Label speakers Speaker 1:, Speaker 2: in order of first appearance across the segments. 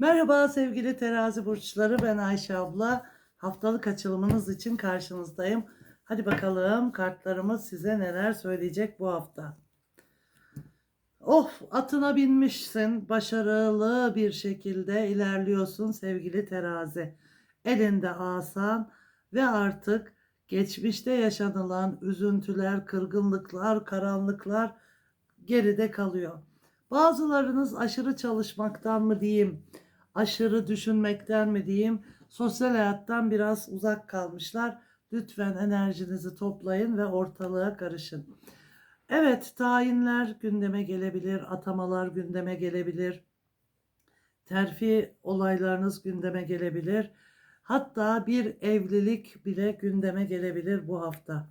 Speaker 1: Merhaba sevgili terazi burçları ben Ayşe abla. Haftalık açılımınız için karşınızdayım. Hadi bakalım kartlarımız size neler söyleyecek bu hafta. Of atına binmişsin. Başarılı bir şekilde ilerliyorsun sevgili terazi. Elinde asan ve artık geçmişte yaşanılan üzüntüler, kırgınlıklar, karanlıklar geride kalıyor. Bazılarınız aşırı çalışmaktan mı diyeyim, aşırı düşünmekten mi diyeyim, sosyal hayattan biraz uzak kalmışlar. Lütfen enerjinizi toplayın ve ortalığa karışın. Evet, tayinler gündeme gelebilir, atamalar gündeme gelebilir. Terfi olaylarınız gündeme gelebilir. Hatta bir evlilik bile gündeme gelebilir bu hafta.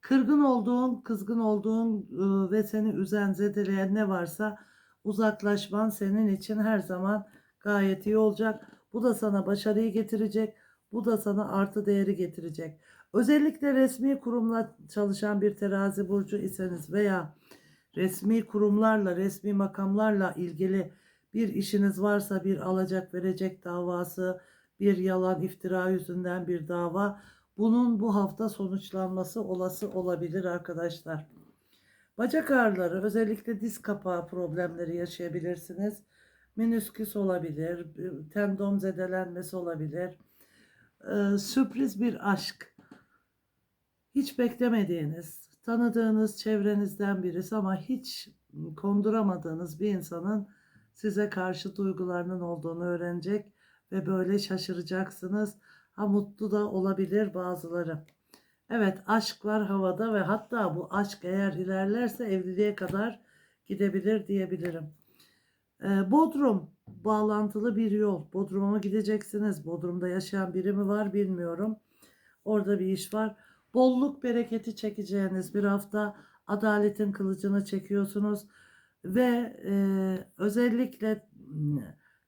Speaker 1: Kırgın olduğun, kızgın olduğun ıı, ve seni üzen, zedeleyen ne varsa uzaklaşman senin için her zaman gayet iyi olacak. Bu da sana başarıyı getirecek. Bu da sana artı değeri getirecek. Özellikle resmi kurumla çalışan bir terazi burcu iseniz veya resmi kurumlarla, resmi makamlarla ilgili bir işiniz varsa bir alacak verecek davası, bir yalan iftira yüzünden bir dava bunun bu hafta sonuçlanması olası olabilir arkadaşlar. Bacak ağrıları özellikle diz kapağı problemleri yaşayabilirsiniz. Menisküs olabilir, tendon zedelenmesi olabilir. Ee, sürpriz bir aşk. Hiç beklemediğiniz, tanıdığınız çevrenizden birisi ama hiç konduramadığınız bir insanın size karşı duygularının olduğunu öğrenecek ve böyle şaşıracaksınız. Ha mutlu da olabilir bazıları. Evet aşklar havada ve hatta bu aşk eğer ilerlerse evliliğe kadar gidebilir diyebilirim. Ee, Bodrum bağlantılı bir yol. Bodrum'a mı gideceksiniz? Bodrum'da yaşayan biri mi var bilmiyorum. Orada bir iş var. Bolluk bereketi çekeceğiniz bir hafta adaletin kılıcını çekiyorsunuz ve e, özellikle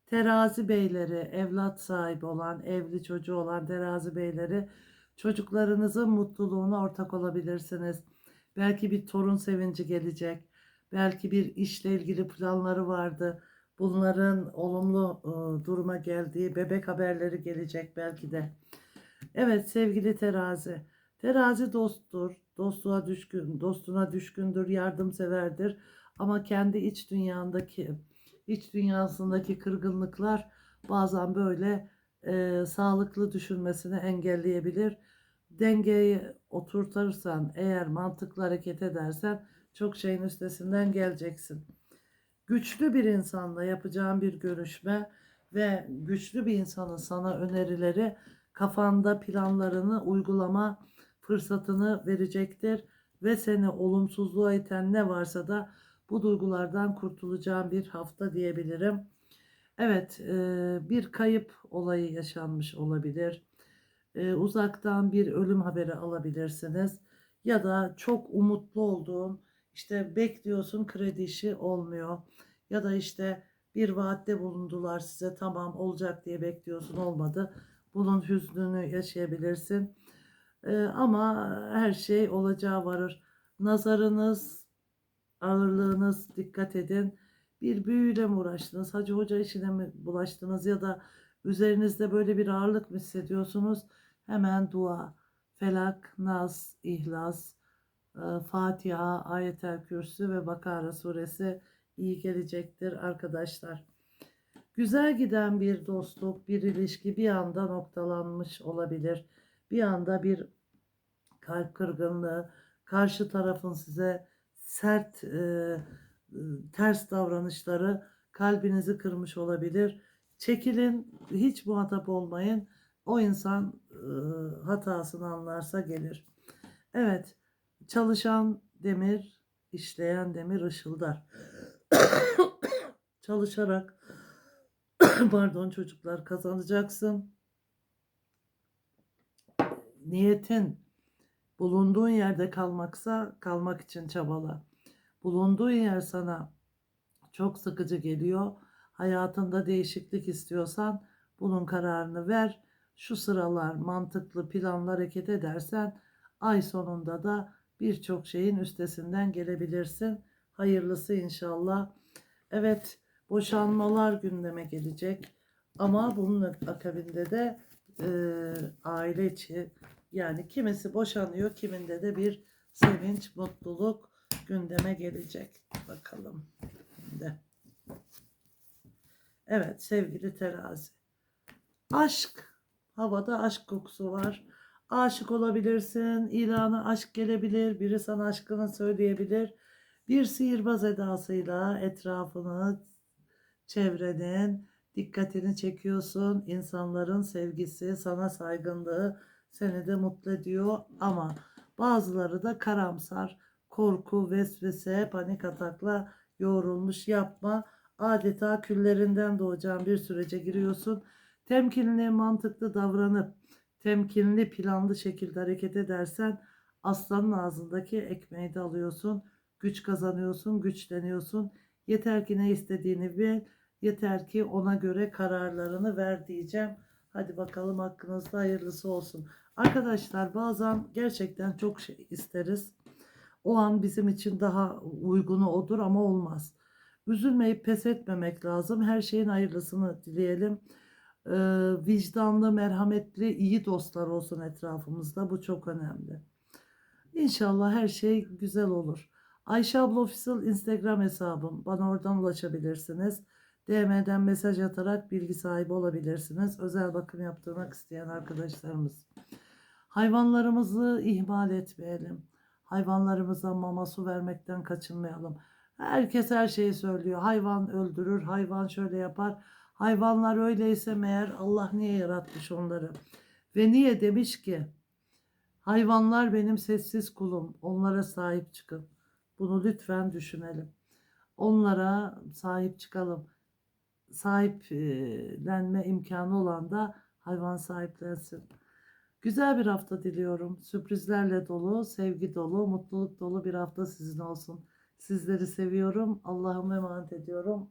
Speaker 1: terazi beyleri, evlat sahibi olan, evli çocuğu olan terazi beyleri çocuklarınızın mutluluğuna ortak olabilirsiniz. Belki bir torun sevinci gelecek. Belki bir işle ilgili planları vardı. Bunların olumlu e, duruma geldiği bebek haberleri gelecek belki de. Evet sevgili terazi. Terazi dosttur. Dostluğa düşkün, dostuna düşkündür, yardımseverdir. Ama kendi iç dünyandaki iç dünyasındaki kırgınlıklar bazen böyle e, sağlıklı düşünmesini engelleyebilir. Dengeyi oturtursan, eğer mantıklı hareket edersen çok şeyin üstesinden geleceksin. Güçlü bir insanla yapacağın bir görüşme ve güçlü bir insanın sana önerileri kafanda planlarını uygulama fırsatını verecektir ve seni olumsuzluğa iten ne varsa da bu duygulardan kurtulacağım bir hafta diyebilirim. Evet, e, bir kayıp olayı yaşanmış olabilir. E, uzaktan bir ölüm haberi alabilirsiniz. Ya da çok umutlu olduğun, işte bekliyorsun kredi işi olmuyor. Ya da işte bir vaatte bulundular size tamam olacak diye bekliyorsun olmadı. Bunun hüznünü yaşayabilirsin. E, ama her şey olacağı varır. Nazarınız ağırlığınız dikkat edin. Bir büyüyle mi uğraştınız? Hacı hoca işine mi bulaştınız ya da üzerinizde böyle bir ağırlık mı hissediyorsunuz? Hemen dua, felak, naz, ihlas, Fatiha, ayetel kürsü ve Bakara suresi iyi gelecektir arkadaşlar. Güzel giden bir dostluk, bir ilişki bir anda noktalanmış olabilir. Bir anda bir kalp kırgınlığı, karşı tarafın size sert e, ters davranışları kalbinizi kırmış olabilir. Çekilin, hiç muhatap olmayın. O insan e, hatasını anlarsa gelir. Evet, çalışan demir, işleyen demir ışıldar. Çalışarak, pardon çocuklar kazanacaksın. Niyetin bulunduğun yerde kalmaksa kalmak için çabala. Bulunduğun yer sana çok sıkıcı geliyor. Hayatında değişiklik istiyorsan bunun kararını ver. Şu sıralar mantıklı planlar hareket edersen ay sonunda da birçok şeyin üstesinden gelebilirsin. Hayırlısı inşallah. Evet boşanmalar gündeme gelecek. Ama bunun akabinde de e, aile içi yani kimisi boşanıyor, kiminde de bir sevinç, mutluluk gündeme gelecek. Bakalım. Şimdi. Evet sevgili terazi. Aşk. Havada aşk kokusu var. Aşık olabilirsin. İlanı aşk gelebilir. Biri sana aşkını söyleyebilir. Bir sihirbaz edasıyla etrafını, çevrenin dikkatini çekiyorsun. İnsanların sevgisi, sana saygınlığı seni de mutlu ediyor. Ama bazıları da karamsar, korku, vesvese, panik atakla yoğrulmuş yapma. Adeta küllerinden doğacağın bir sürece giriyorsun. Temkinli, mantıklı davranıp temkinli, planlı şekilde hareket edersen aslanın ağzındaki ekmeği de alıyorsun. Güç kazanıyorsun, güçleniyorsun. Yeter ki ne istediğini bil. Yeter ki ona göre kararlarını ver diyeceğim. Hadi bakalım hakkınızda hayırlısı olsun. Arkadaşlar bazen gerçekten çok şey isteriz. O an bizim için daha uygunu odur ama olmaz. Üzülmeyip pes etmemek lazım. Her şeyin hayırlısını dileyelim. Ee, vicdanlı, merhametli, iyi dostlar olsun etrafımızda. Bu çok önemli. İnşallah her şey güzel olur. Ayşe abla Official Instagram hesabım. Bana oradan ulaşabilirsiniz. DM'den mesaj atarak bilgi sahibi olabilirsiniz. Özel bakım yaptırmak isteyen arkadaşlarımız. Hayvanlarımızı ihmal etmeyelim. Hayvanlarımıza mama su vermekten kaçınmayalım. Herkes her şeyi söylüyor. Hayvan öldürür, hayvan şöyle yapar. Hayvanlar öyleyse meğer Allah niye yaratmış onları? Ve niye demiş ki hayvanlar benim sessiz kulum. Onlara sahip çıkın. Bunu lütfen düşünelim. Onlara sahip çıkalım. Sahiplenme imkanı olan da hayvan sahiplensin. Güzel bir hafta diliyorum. Sürprizlerle dolu, sevgi dolu, mutluluk dolu bir hafta sizin olsun. Sizleri seviyorum. Allah'ıma emanet ediyorum.